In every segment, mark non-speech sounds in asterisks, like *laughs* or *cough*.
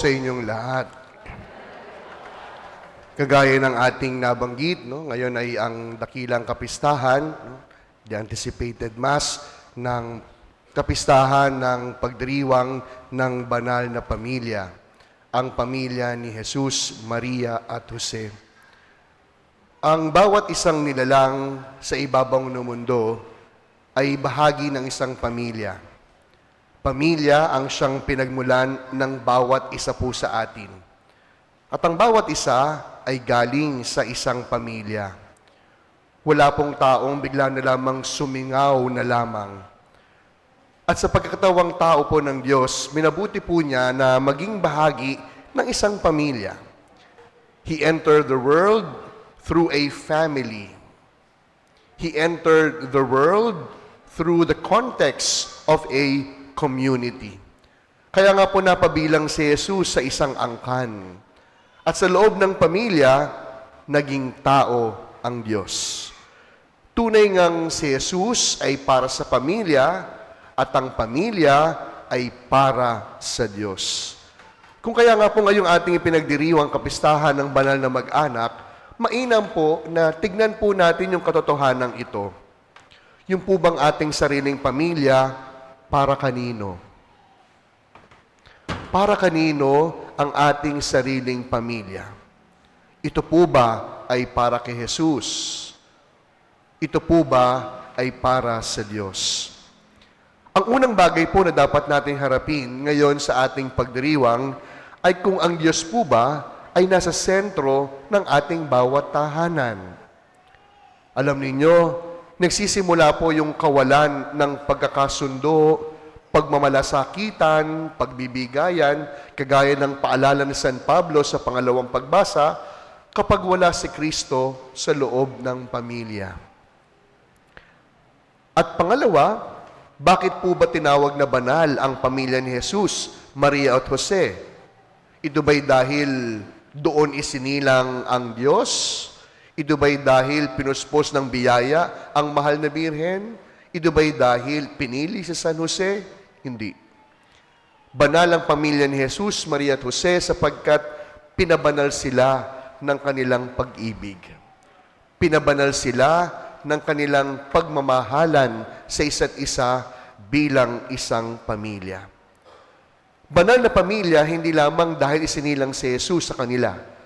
sa inyong lahat. Kagaya ng ating nabanggit, no, ngayon ay ang dakilang kapistahan, no, the anticipated mass ng kapistahan ng pagdiriwang ng banal na pamilya, ang pamilya ni Jesus, Maria at Jose. Ang bawat isang nilalang sa ibabaw ng mundo ay bahagi ng isang pamilya. Pamilya ang siyang pinagmulan ng bawat isa po sa atin. At ang bawat isa ay galing sa isang pamilya. Wala pong taong bigla na lamang sumingaw na lamang. At sa pagkakatawang tao po ng Diyos, minabuti po niya na maging bahagi ng isang pamilya. He entered the world through a family. He entered the world through the context of a community. Kaya nga po napabilang si Jesus sa isang angkan. At sa loob ng pamilya, naging tao ang Diyos. Tunay ngang si Jesus ay para sa pamilya at ang pamilya ay para sa Diyos. Kung kaya nga po ngayong ating ipinagdiriwang kapistahan ng banal na mag-anak, mainam po na tignan po natin yung katotohanan ito. Yung po bang ating sariling pamilya para kanino? Para kanino ang ating sariling pamilya? Ito po ba ay para kay Jesus? Ito po ba ay para sa Diyos? Ang unang bagay po na dapat nating harapin ngayon sa ating pagdiriwang ay kung ang Diyos po ba ay nasa sentro ng ating bawat tahanan. Alam ninyo, nagsisimula po yung kawalan ng pagkakasundo, pagmamalasakitan, pagbibigayan, kagaya ng paalala ni San Pablo sa pangalawang pagbasa, kapag wala si Kristo sa loob ng pamilya. At pangalawa, bakit po ba tinawag na banal ang pamilya ni Jesus, Maria at Jose? Ito ba'y dahil doon isinilang ang Diyos? Ito dahil pinuspos ng biyaya ang mahal na birhen? Ito dahil pinili si San Jose? Hindi. Banal ang pamilya ni Jesus, Maria at Jose sapagkat pinabanal sila ng kanilang pag-ibig. Pinabanal sila ng kanilang pagmamahalan sa isa't isa bilang isang pamilya. Banal na pamilya hindi lamang dahil isinilang si Jesus sa kanila.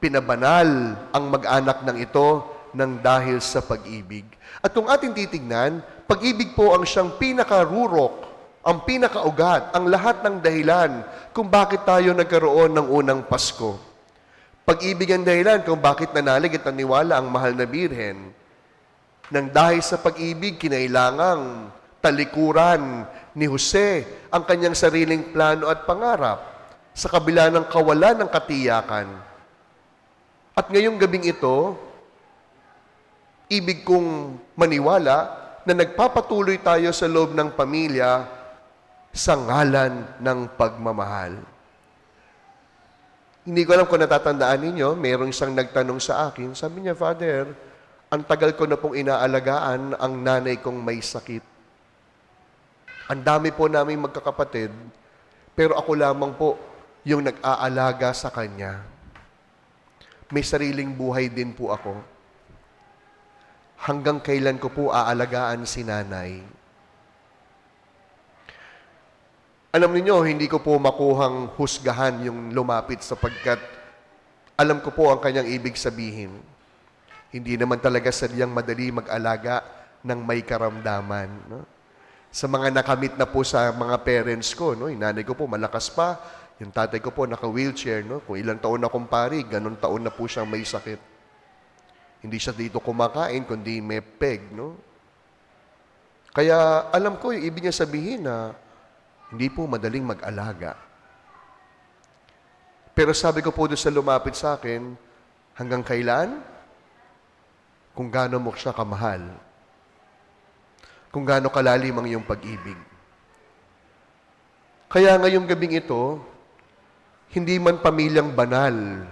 Pinabanal ang mag-anak ng ito ng dahil sa pag-ibig. At kung ating titignan, pag-ibig po ang siyang pinakarurok, ang pinakaugat, ang lahat ng dahilan kung bakit tayo nagkaroon ng unang Pasko. Pag-ibig ang dahilan kung bakit nanalig at naniwala ang mahal na birhen. Nang dahil sa pag-ibig, kinailangang talikuran ni Jose ang kanyang sariling plano at pangarap sa kabila ng kawalan ng katiyakan. At ngayong gabing ito, ibig kong maniwala na nagpapatuloy tayo sa loob ng pamilya sa ngalan ng pagmamahal. Hindi ko alam kung natatandaan ninyo, mayroong isang nagtanong sa akin, sabi niya, Father, ang tagal ko na pong inaalagaan ang nanay kong may sakit. Ang dami po namin magkakapatid, pero ako lamang po yung nag-aalaga sa kanya. May sariling buhay din po ako. Hanggang kailan ko po aalagaan si nanay? Alam niyo hindi ko po makuhang husgahan yung lumapit sapagkat alam ko po ang kanyang ibig sabihin. Hindi naman talaga sadyang madali mag-alaga ng may karamdaman. No? Sa mga nakamit na po sa mga parents ko, no? yung nanay ko po malakas pa, yung tatay ko po naka-wheelchair. No? Kung ilang taon na kong pari, ganun taon na po siyang may sakit. Hindi siya dito kumakain, kundi may peg. No? Kaya alam ko yung ibig niya sabihin na hindi po madaling mag-alaga. Pero sabi ko po doon sa lumapit sa akin, hanggang kailan? Kung gaano mo siya kamahal. Kung gaano kalalim ang iyong pag-ibig. Kaya ngayong gabing ito, hindi man pamilyang banal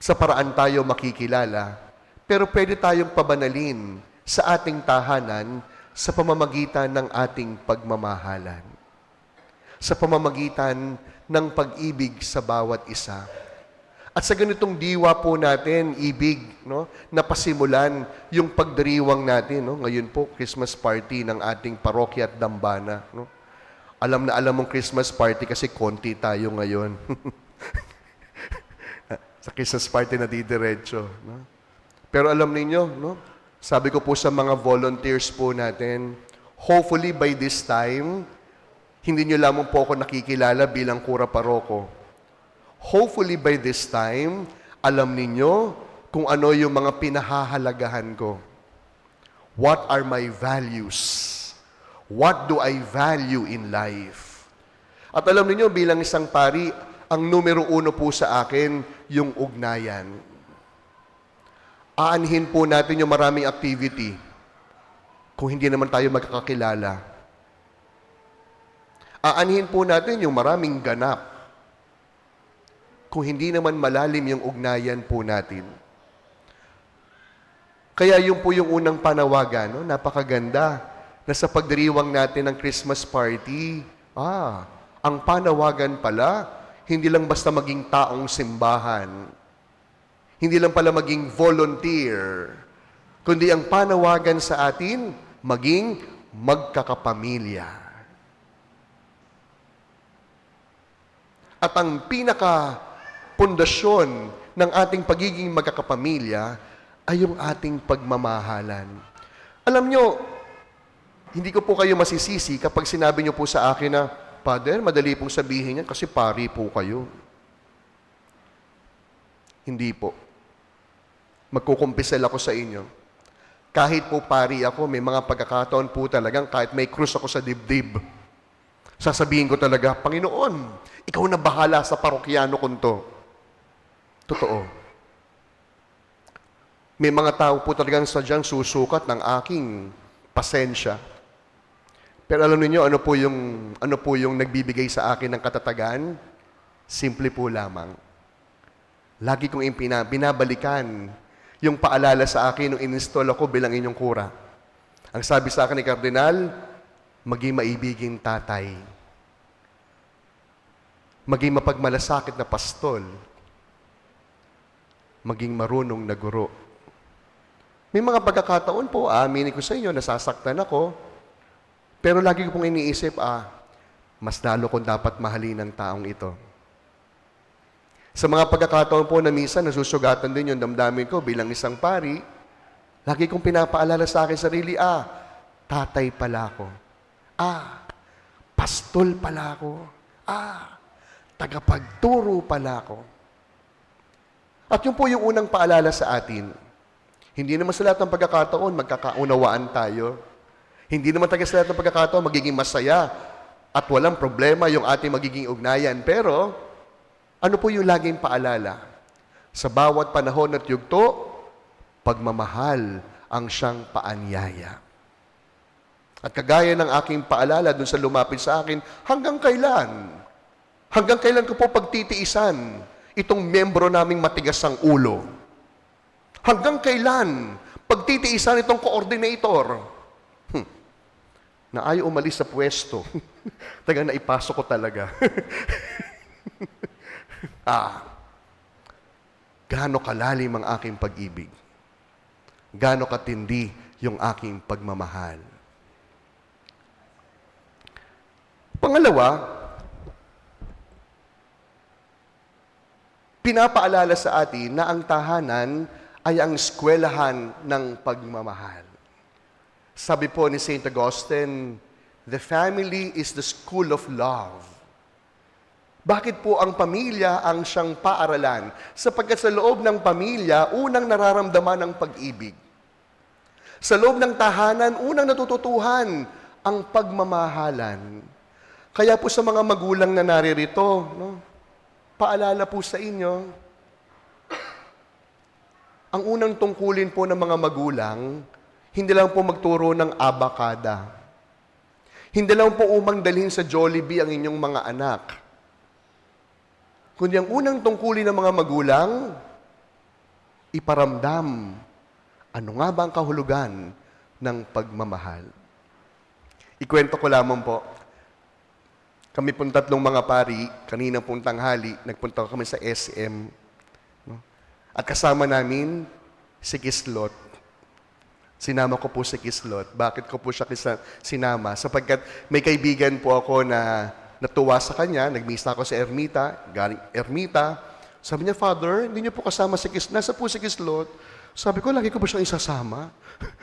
sa paraan tayo makikilala, pero pwede tayong pabanalin sa ating tahanan sa pamamagitan ng ating pagmamahalan sa pamamagitan ng pag-ibig sa bawat isa. At sa ganitong diwa po natin, ibig, no, napasimulan yung pagdiriwang natin, no, ngayon po, Christmas party ng ating parokya at dambana, no. Alam na alam mong Christmas party kasi konti tayo ngayon. *laughs* sa Christmas party na didiretso, no. Pero alam ninyo, no, sabi ko po sa mga volunteers po natin, hopefully by this time, hindi nyo lamang po ako nakikilala bilang kura paroko. Hopefully by this time, alam ninyo kung ano yung mga pinahahalagahan ko. What are my values? What do I value in life? At alam niyo bilang isang pari, ang numero uno po sa akin, yung ugnayan. Aanhin po natin yung maraming activity kung hindi naman tayo magkakakilala. Aanhin po natin yung maraming ganap kung hindi naman malalim yung ugnayan po natin. Kaya yun po yung unang panawagan, no? napakaganda, na sa pagdiriwang natin ng Christmas party, ah, ang panawagan pala, hindi lang basta maging taong simbahan, hindi lang pala maging volunteer, kundi ang panawagan sa atin, maging magkakapamilya. At ang pinaka pundasyon ng ating pagiging magkakapamilya ay yung ating pagmamahalan. Alam nyo, hindi ko po kayo masisisi kapag sinabi nyo po sa akin na, Father, madali pong sabihin yan kasi pari po kayo. Hindi po. Magkukumpisal ako sa inyo. Kahit po pari ako, may mga pagkakataon po talagang kahit may krus ako sa dibdib. Sasabihin ko talaga, Panginoon, ikaw na bahala sa parokyano kong to. Totoo. May mga tao po talagang sadyang susukat ng aking pasensya. Pero alam niyo ano po yung ano po yung nagbibigay sa akin ng katatagan? Simple po lamang. Lagi kong impina, binabalikan yung paalala sa akin nung in-install ako bilang inyong kura. Ang sabi sa akin ni Kardinal, maging maibiging tatay. Maging mapagmalasakit na pastol. Maging marunong na guro. May mga pagkakataon po, aminin ko sa inyo, nasasaktan ako. Pero lagi ko pong iniisip, ah, mas lalo kong dapat mahalin ang taong ito. Sa mga pagkakataon po na minsan nasusugatan din yung damdamin ko bilang isang pari, lagi kong pinapaalala sa akin sarili, ah, tatay pala ako. Ah, pastol pala ako. Ah, tagapagturo pala ako. At yun po yung unang paalala sa atin. Hindi naman sa lahat ng pagkakataon magkakaunawaan tayo. Hindi naman tayo sa lahat ng pagkakataon magiging masaya at walang problema yung ating magiging ugnayan. Pero, ano po yung laging paalala? Sa bawat panahon at yugto, pagmamahal ang siyang paanyaya. At kagaya ng aking paalala dun sa lumapit sa akin, hanggang kailan? Hanggang kailan ko po pagtitiisan itong membro naming matigas ang ulo? Hanggang kailan pagtitiisan itong coordinator? Na ayaw umalis sa pwesto. *laughs* Taga naipasok ko talaga. *laughs* ah, gaano kalalim ang aking pag-ibig? Gaano katindi yung aking pagmamahal? Pangalawa, pinapaalala sa atin na ang tahanan ay ang eskwelahan ng pagmamahal. Sabi po ni St. Augustine, the family is the school of love. Bakit po ang pamilya ang siyang paaralan? Sapagkat sa loob ng pamilya, unang nararamdaman ang pag-ibig. Sa loob ng tahanan, unang natututuhan ang pagmamahalan. Kaya po sa mga magulang na naririto, no, paalala po sa inyo, ang unang tungkulin po ng mga magulang, hindi lang po magturo ng abakada. Hindi lang po umang dalhin sa Jollibee ang inyong mga anak. Kundi ang unang tungkulin ng mga magulang, iparamdam ano nga ba ang kahulugan ng pagmamahal. Ikwento ko lamang po, Kami pong tatlong mga pari, kanina pong tanghali, nagpunta kami sa SM. No? At kasama namin si Kislot. Sinama ko po si Kislot. Bakit ko po siya kisa, sinama? Sapagkat may kaibigan po ako na natuwa sa kanya, nagmisa ako sa Ermita, galing Ermita. Sabi niya, Father, hindi niyo po kasama si Kislot. Nasa po si Kislot? Sabi ko, lagi ko ba siyang isasama?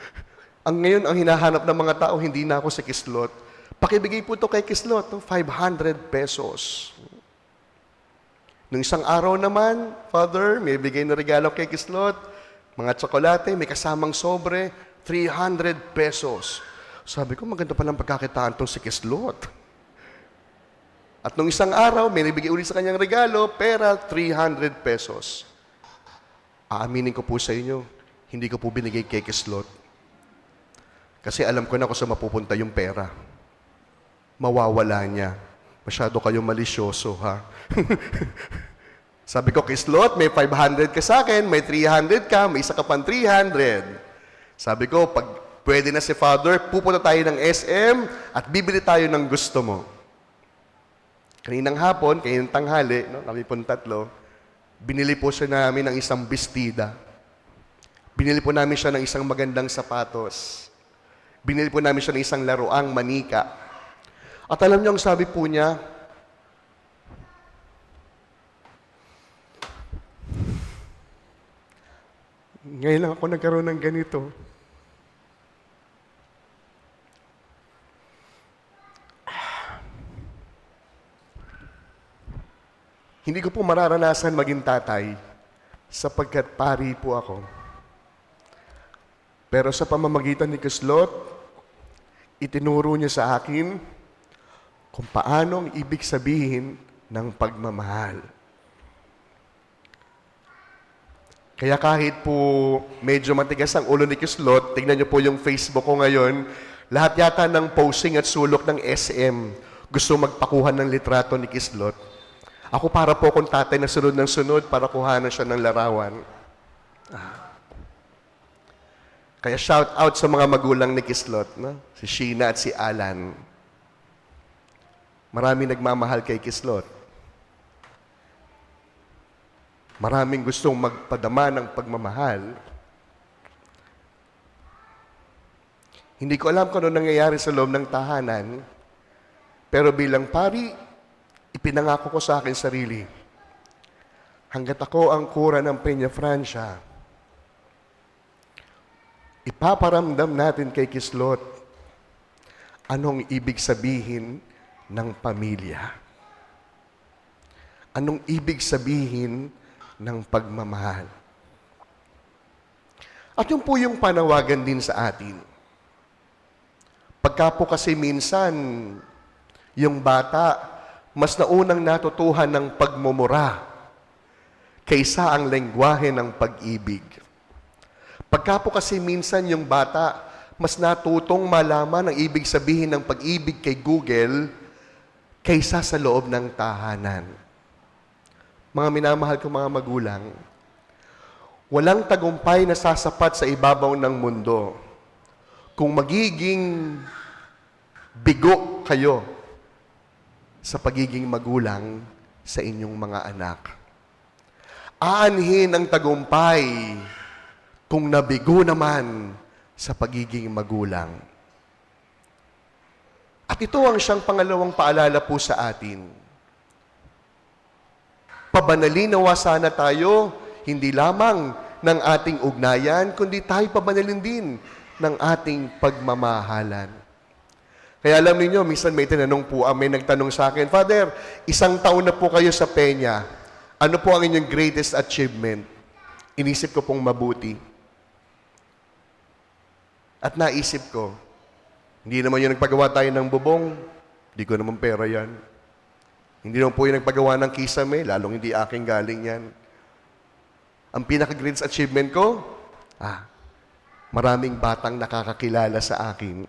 *laughs* ang ngayon, ang hinahanap ng mga tao, hindi na ako si Kislot. Pakibigay po to kay Kislot, no? 500 pesos. Nung isang araw naman, Father, may bigay na regalo kay Kislot, mga tsokolate, may kasamang sobre, 300 pesos. Sabi ko, maganda palang pagkakitaan tong si Kislot. At nung isang araw, may nabigay ulit sa kanyang regalo, pera, 300 pesos. Aaminin ko po sa inyo, hindi ko po binigay kay Kislot. Kasi alam ko na kung saan mapupunta yung pera. Mawawala niya. Masyado kayong malisyoso, ha? *laughs* Sabi ko, Kislot, may 500 ka sa akin, may 300 ka, may isa ka pang 300. Sabi ko, pag pwede na si Father, pupunta tayo ng SM at bibili tayo ng gusto mo. Kaninang hapon, kaninang tanghali, no, kami pong tatlo, binili po siya namin ng isang bestida. Binili po namin siya ng isang magandang sapatos. Binili po namin siya ng isang laruang manika. At alam niyo ang sabi po niya, Ngayon lang ako nagkaroon ng ganito. Hindi ko po mararanasan maging tatay sapagkat pari po ako. Pero sa pamamagitan ni Kislot, itinuro niya sa akin kung paano ang ibig sabihin ng pagmamahal. Kaya kahit po medyo matigas ang ulo ni Kislot, tignan niyo po yung Facebook ko ngayon, lahat yata ng posting at sulok ng SM gusto magpakuha ng litrato ni Kislot. Ako para po akong tatay na sunod ng sunod para kuhanan siya ng larawan. Kaya shout out sa mga magulang ni Kislot, no? si Sheena at si Alan. Maraming nagmamahal kay Kislot. Maraming gustong magpadama ng pagmamahal. Hindi ko alam kung ano nangyayari sa loob ng tahanan, pero bilang pari, ipinangako ko sa akin sarili, hanggat ako ang kura ng Peña Francia, ipaparamdam natin kay Kislot anong ibig sabihin ng pamilya. Anong ibig sabihin ng pagmamahal. At yun po yung panawagan din sa atin. Pagka po kasi minsan, yung bata, mas naunang natutuhan ng pagmumura kaysa ang lengguwahe ng pag-ibig. Pagka po kasi minsan yung bata, mas natutong malaman ang ibig sabihin ng pag-ibig kay Google kaysa sa loob ng tahanan. Mga minamahal ko mga magulang, walang tagumpay na sasapat sa ibabaw ng mundo kung magiging bigo kayo sa pagiging magulang sa inyong mga anak. Aanhin ang tagumpay kung nabigo naman sa pagiging magulang. At ito ang siyang pangalawang paalala po sa atin. Pabanalin nawa sana tayo, hindi lamang ng ating ugnayan, kundi tayo pabanalin din ng ating pagmamahalan. Kaya alam niyo, minsan may tinanong po, ah, may nagtanong sa akin, Father, isang taon na po kayo sa Peña. Ano po ang inyong greatest achievement? Inisip ko pong mabuti. At naisip ko, hindi naman yung nagpagawa tayo ng bubong, hindi ko naman pera yan. Hindi naman po yung nagpagawa ng kisame, lalong hindi aking galing yan. Ang pinaka-greatest achievement ko, ah, maraming batang nakakakilala sa akin.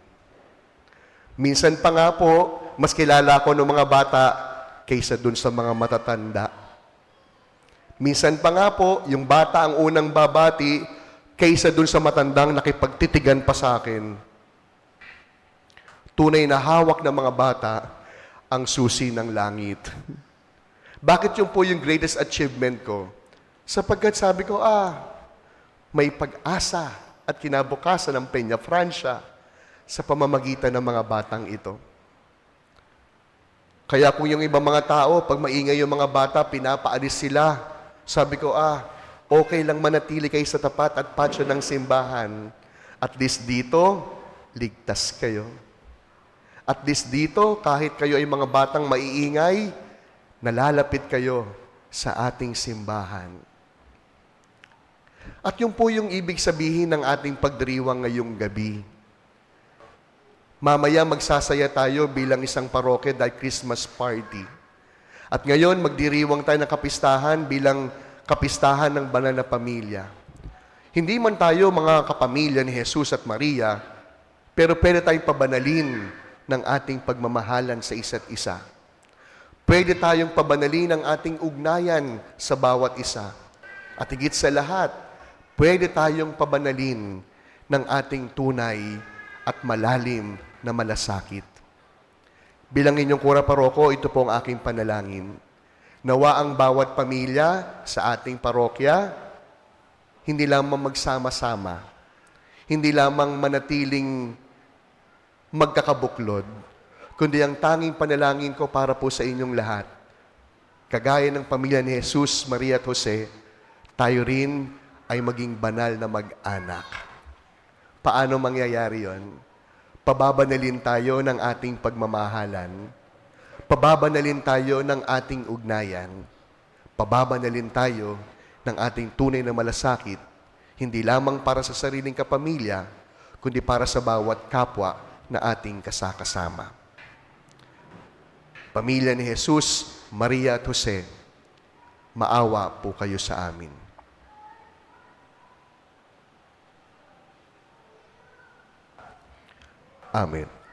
Minsan pa nga po, mas kilala ako ng mga bata kaysa dun sa mga matatanda. Minsan pa nga po, yung bata ang unang babati kaysa dun sa matandang nakipagtitigan pa sa akin. Tunay na hawak ng mga bata ang susi ng langit. Bakit yun po yung greatest achievement ko? Sapagkat sabi ko, ah, may pag-asa at kinabukasan ng Peña Francia sa pamamagitan ng mga batang ito. Kaya kung yung ibang mga tao, pag maingay yung mga bata, pinapaalis sila. Sabi ko, ah, okay lang manatili kayo sa tapat at patio ng simbahan. At least dito, ligtas kayo. At least dito, kahit kayo ay mga batang maiingay, nalalapit kayo sa ating simbahan. At yun po yung ibig sabihin ng ating pagdiriwang ngayong gabi. Mamaya magsasaya tayo bilang isang parokya dahil Christmas party. At ngayon magdiriwang tayo ng kapistahan bilang kapistahan ng banal na pamilya. Hindi man tayo mga kapamilya ni Jesus at Maria, pero pwede tayong pabanalin ng ating pagmamahalan sa isa't isa. Pwede tayong pabanalin ang ating ugnayan sa bawat isa. At higit sa lahat, pwede tayong pabanalin ng ating tunay at malalim na malasakit. Bilang inyong kura paroko, ito po ang aking panalangin. Nawa ang bawat pamilya sa ating parokya, hindi lamang magsama-sama, hindi lamang manatiling magkakabuklod, kundi ang tanging panalangin ko para po sa inyong lahat. Kagaya ng pamilya ni Jesus, Maria at Jose, tayo rin ay maging banal na mag-anak. Paano mangyayari yon? Pababanalin tayo ng ating pagmamahalan. Pababanalin tayo ng ating ugnayan. Pababanalin tayo ng ating tunay na malasakit, hindi lamang para sa sariling kapamilya, kundi para sa bawat kapwa na ating kasakasama. Pamilya ni Jesus, Maria at Jose, maawa po kayo sa amin. Amen.